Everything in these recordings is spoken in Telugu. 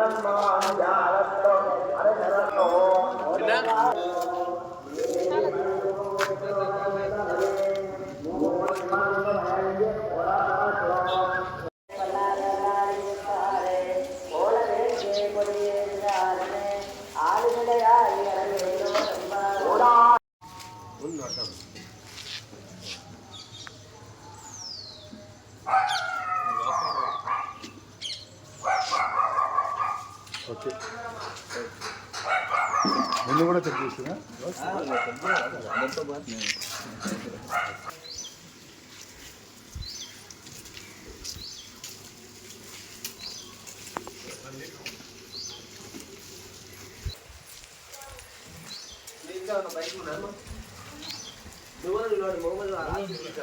Adam okay. నిన్ను కూడా చెక్ చేసినా?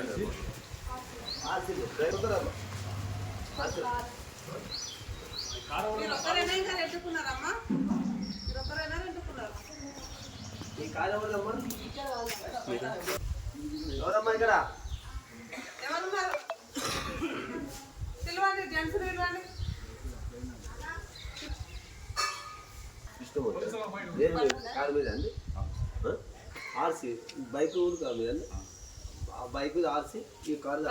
మీరు ఎవరమ్మా ఇక్కడ? ఎవరున్నారు? పిలవండి జెంట్స్ పిలవండి. కారు మీద అండి. ఆర్సీ బైక్ కూడా కారు మీద అండి. బైక్ ఆర్సీ ఈ కారు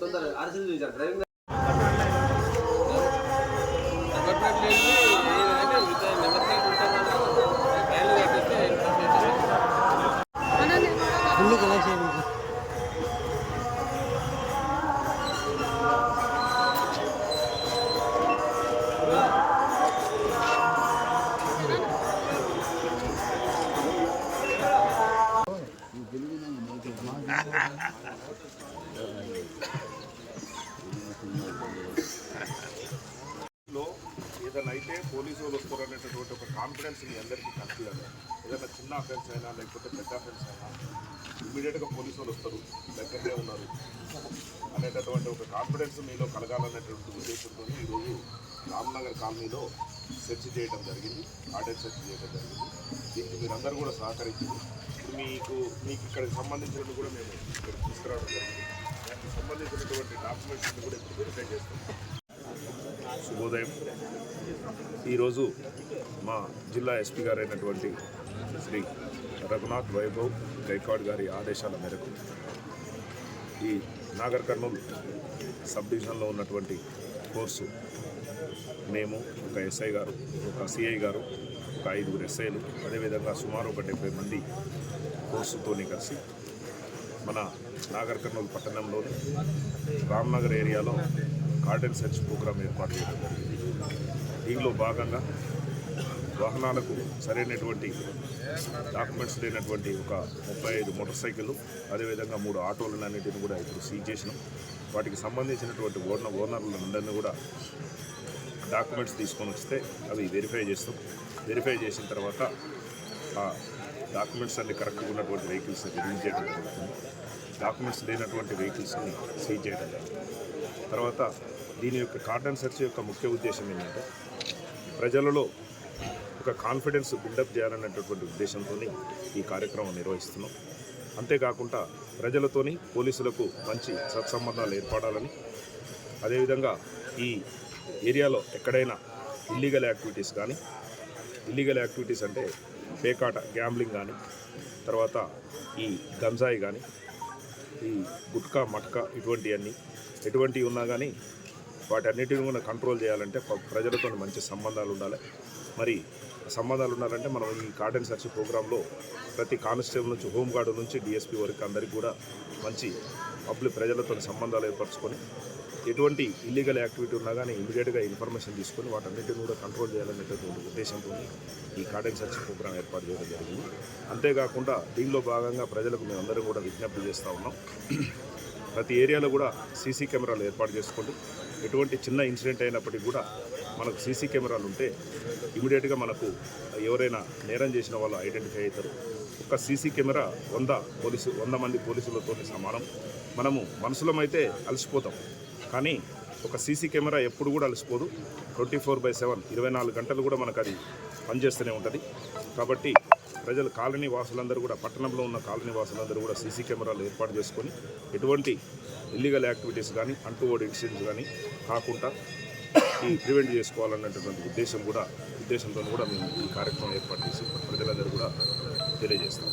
తొందరగా ఆర్సీ చూసారు డ్రైవింగ్ ఏదైతే ఏదైనా అయితే పోలీసు వాళ్ళు వస్తారనేటటువంటి ఒక కాన్ఫిడెన్స్ మీ అందరికీ కనిపించాలి ఏదైనా చిన్న అఫెన్స్ అయినా లేకపోతే పెద్ద అఫెన్స్ అయినా ఇమీడియట్గా పోలీసు వాళ్ళు వస్తారు దగ్గరనే ఉన్నారు. అనేటటువంటి ఒక కాన్ఫిడెన్స్ మీలో కలగాలనేటువంటి ఉద్దేశంతో ఈరోజు రామ్నగర్ కాలనీలో సెర్చ్ చేయడం జరిగింది. ఆర్డర్ సెర్చ్ చేయడం జరిగింది. దీనికి మీరందరూ కూడా సహకరించింది మీకు మీకు ఇక్కడికి సంబంధించినట్టు కూడా మేము ఇక్కడ తీసుకురావడం జరిగింది. దానికి సంబంధించినటువంటి డాక్యుమెంట్స్ కూడా ఇప్పుడు వెరిఫై చేస్తాం శుభోదయం. ఈరోజు మా జిల్లా ఎస్పీ గారైనటువంటి శ్రీ రఘునాథ్ వైభవ్ గైక్వాడ్ గారి ఆదేశాల మేరకు ఈ నాగర్ కర్నూలు సబ్ డివిజన్లో ఉన్నటువంటి కోర్సు. మేము ఒక ఎస్ఐ గారు ఒక సిఐ గారు ఒక ఐదుగురు ఎస్ఐలు అదేవిధంగా సుమారు ఒక డెబ్బై మంది కోర్సుతోని కలిసి మన నాగర్ కర్నూలు పట్టణంలోని రామ్నగర్ ఏరియాలో కార్డెన్ సెర్చ్ ప్రోగ్రాం ఏర్పాటు చేయడం జరిగింది. దీనిలో భాగంగా వాహనాలకు సరైనటువంటి డాక్యుమెంట్స్ లేనటువంటి ఒక ముప్పై ఐదు మోటార్ సైకిళ్ళు అదేవిధంగా మూడు ఆటోలను అన్నింటిని కూడా ఇప్పుడు సీజ్ చేసినాం. వాటికి సంబంధించినటువంటి ఓనర్ ఓనర్లందరినీ కూడా డాక్యుమెంట్స్ తీసుకొని వస్తే అవి వెరిఫై చేస్తాం. వెరిఫై చేసిన తర్వాత ఆ డాక్యుమెంట్స్ అన్ని కరెక్ట్గా ఉన్నటువంటి వెహికల్స్ రిలీజ్ చేయడం జరుగుతుంది. డాక్యుమెంట్స్ లేనటువంటి వెహికల్స్ని సీజ్ చేయడం జరుగుతుంది. తర్వాత దీని యొక్క కార్డన్ సెర్చ్ యొక్క ముఖ్య ఉద్దేశం ఏంటంటే ప్రజలలో ఒక కాన్ఫిడెన్స్ బిల్డప్ చేయాలనేటటువంటి ఉద్దేశంతో ఈ కార్యక్రమం నిర్వహిస్తున్నాం. అంతేకాకుండా ప్రజలతోని పోలీసులకు మంచి సత్సంబంధాలు ఏర్పడాలని అదేవిధంగా ఈ ఏరియాలో ఎక్కడైనా ఇల్లీగల్ యాక్టివిటీస్ కానీ ఇల్లీగల్ యాక్టివిటీస్ అంటే పేకాట గ్యాంబ్లింగ్ కానీ తర్వాత ఈ గంజాయి కానీ ఈ గుట్కా మట్కా ఇటువంటివన్నీ ఎటువంటివి ఉన్నా కానీ వాటన్నిటిని కూడా కంట్రోల్ చేయాలంటే ప్రజలతో మంచి సంబంధాలు ఉండాలి. మరి సంబంధాలు ఉన్నారంటే మనం ఈ కార్డెన్ సెర్చ్ ప్రోగ్రాంలో ప్రతి కానిస్టేబుల్ నుంచి హోంగార్డు నుంచి డిఎస్పీ వరకు అందరికీ కూడా మంచి పబ్లిక్ ప్రజలతో సంబంధాలు ఏర్పరచుకొని ఎటువంటి ఇల్లీగల్ యాక్టివిటీ ఉన్నా కానీ ఇమీడియట్గా ఇన్ఫర్మేషన్ తీసుకొని వాటన్నిటిని కూడా కంట్రోల్ చేయాలనేటటువంటి ఉద్దేశంతో ఈ కార్డెన్ సెర్చ్ ప్రోగ్రాం ఏర్పాటు చేయడం జరిగింది. అంతేకాకుండా దీనిలో భాగంగా ప్రజలకు మేమందరం కూడా విజ్ఞప్తి చేస్తూ ఉన్నాం. ప్రతి ఏరియాలో కూడా సీసీ కెమెరాలు ఏర్పాటు చేసుకోండి ఎటువంటి చిన్న ఇన్సిడెంట్ అయినప్పటికీ కూడా మనకు సీసీ కెమెరాలు ఉంటే ఇమీడియట్గా మనకు ఎవరైనా నేరం చేసిన వాళ్ళు ఐడెంటిఫై అవుతారు. ఒక సీసీ కెమెరా వంద పోలీసు వంద మంది పోలీసులతో సమానం. మనము మనుషులమైతే అలసిపోతాం. కానీ ఒక సీసీ కెమెరా ఎప్పుడు కూడా అలసిపోదు. ట్వంటీ ఫోర్ బై సెవెన్ ఇరవై నాలుగు గంటలు కూడా మనకు అది పనిచేస్తూనే ఉంటుంది. కాబట్టి ప్రజలు కాలనీ వాసులందరూ కూడా పట్టణంలో ఉన్న కాలనీ వాసులందరూ కూడా సీసీ కెమెరాలు ఏర్పాటు చేసుకొని ఎటువంటి ఇల్లీగల్ యాక్టివిటీస్ కానీ అంటువర్డ్ ఇన్సిడెంట్స్ కానీ కాకుండా ఈ ప్రివెంట్ చేసుకోవాలన్నటువంటి ఉద్దేశం కూడా ఉద్దేశంతో కూడా మేము ఈ కార్యక్రమం ఏర్పాటు చేసి ప్రజలందరూ కూడా తెలియజేస్తాం.